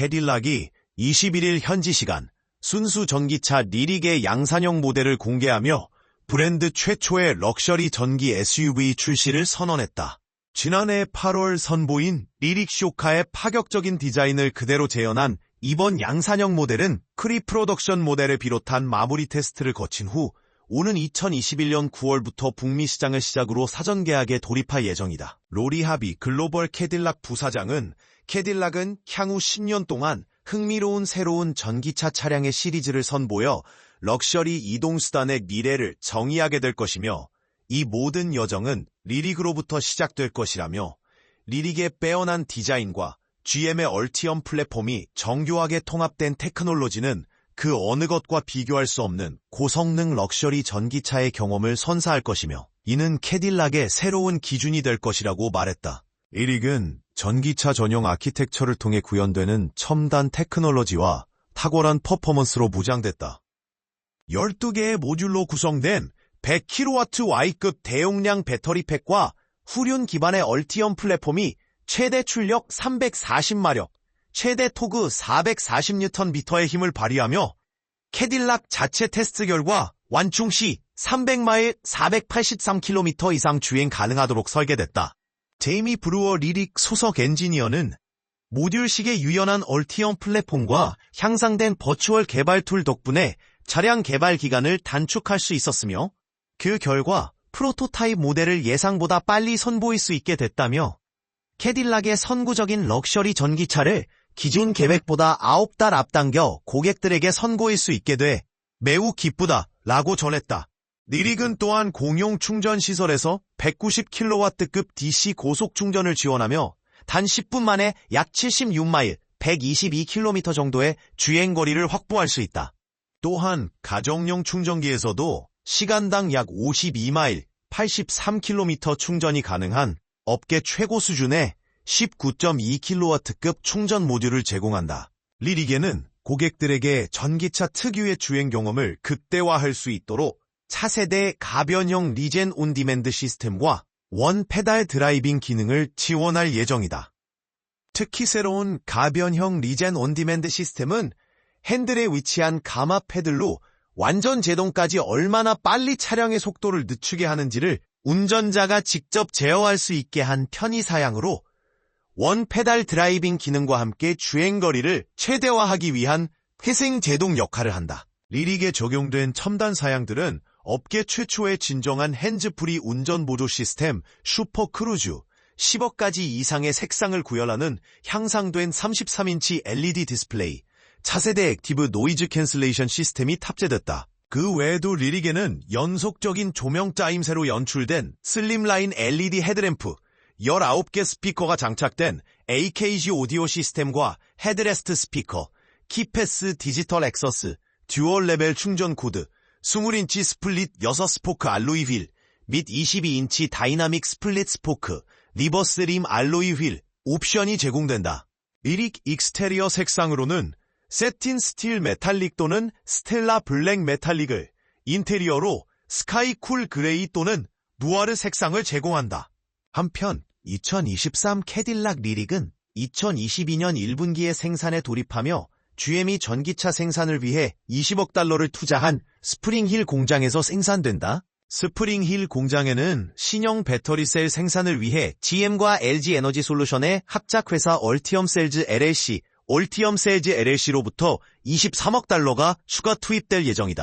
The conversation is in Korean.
캐딜락이 21일 현지 시간 순수 전기차 리릭의 양산형 모델을 공개하며 브랜드 최초의 럭셔리 전기 SUV 출시를 선언했다. 지난해 8월 선보인 리릭 쇼카의 파격적인 디자인을 그대로 재현한 이번 양산형 모델은 크리 프로덕션 모델을 비롯한 마무리 테스트를 거친 후 오는 2021년 9월부터 북미 시장을 시작으로 사전 계약에 돌입할 예정이다. 로리 하비 글로벌 캐딜락 부사장은 캐딜락은 향후 10년 동안 흥미로운 새로운 전기차 차량의 시리즈를 선보여 럭셔리 이동수단의 미래를 정의하게 될 것이며 이 모든 여정은 리릭으로부터 시작될 것이라며 리릭의 빼어난 디자인과 GM의 얼티엄 플랫폼이 정교하게 통합된 테크놀로지는 그 어느 것과 비교할 수 없는 고성능 럭셔리 전기차의 경험을 선사할 것이며 이는 캐딜락의 새로운 기준이 될 것이라고 말했다. 이릭은 전기차 전용 아키텍처를 통해 구현되는 첨단 테크놀로지와 탁월한 퍼포먼스로 무장됐다. 12개의 모듈로 구성된 100kW Y급 대용량 배터리 팩과 후륜 기반의 얼티엄 플랫폼이 최대 출력 340마력, 최대 토그 440Nm의 힘을 발휘하며 캐딜락 자체 테스트 결과 완충 시 300마일 483km 이상 주행 가능하도록 설계됐다. 제이미 브루어 리릭 소속 엔지니어는 모듈식의 유연한 얼티엄 플랫폼과 향상된 버추얼 개발 툴 덕분에 차량 개발 기간을 단축할 수 있었으며 그 결과 프로토타입 모델을 예상보다 빨리 선보일 수 있게 됐다며 캐딜락의 선구적인 럭셔리 전기차를 기존 계획보다 9달 앞당겨 고객들에게 선보일 수 있게 돼 매우 기쁘다 라고 전했다. 니릭은 또한 공용 충전 시설에서 190kW급 DC 고속 충전을 지원하며 단 10분 만에 약 76마일, 122km 정도의 주행 거리를 확보할 수 있다. 또한 가정용 충전기에서도 시간당 약 52마일, 83km 충전이 가능한 업계 최고 수준의 19.2kW급 충전 모듈을 제공한다. 리릭에는 고객들에게 전기차 특유의 주행 경험을 극대화할 수 있도록 차세대 가변형 리젠 온디맨드 시스템과 원 페달 드라이빙 기능을 지원할 예정이다. 특히 새로운 가변형 리젠 온디맨드 시스템은 핸들에 위치한 가마 패들로 완전 제동까지 얼마나 빨리 차량의 속도를 늦추게 하는지를 운전자가 직접 제어할 수 있게 한 편의 사양으로 원 페달 드라이빙 기능과 함께 주행거리를 최대화하기 위한 회생 제동 역할을 한다. 리릭에 적용된 첨단 사양들은 업계 최초의 진정한 핸즈프리 운전 보조 시스템 슈퍼 크루즈, 10억 가지 이상의 색상을 구현하는 향상된 33인치 LED 디스플레이, 차세대 액티브 노이즈 캔슬레이션 시스템이 탑재됐다. 그 외에도 리릭에는 연속적인 조명 짜임새로 연출된 슬림라인 LED 헤드램프, 19개 스피커가 장착된 AKG 오디오 시스템과 헤드레스트 스피커, 키패스 디지털 액서스, 듀얼 레벨 충전 코드, 20인치 스플릿 6 스포크 알로이 휠, 및 22인치 다이나믹 스플릿 스포크, 리버스 림 알로이 휠 옵션이 제공된다. 미릭 익스테리어 색상으로는 세틴 스틸 메탈릭 또는 스텔라 블랙 메탈릭을 인테리어로 스카이 쿨 그레이 또는 누아르 색상을 제공한다. 한편 2023 캐딜락 리릭은 2022년 1분기에 생산에 돌입하며 GM이 전기차 생산을 위해 20억 달러를 투자한 스프링힐 공장에서 생산된다. 스프링힐 공장에는 신형 배터리 셀 생산을 위해 GM과 LG 에너지 솔루션의 합작회사 얼티엄 셀즈 LLC, 얼티엄 셀즈 LLC로부터 23억 달러가 추가 투입될 예정이다.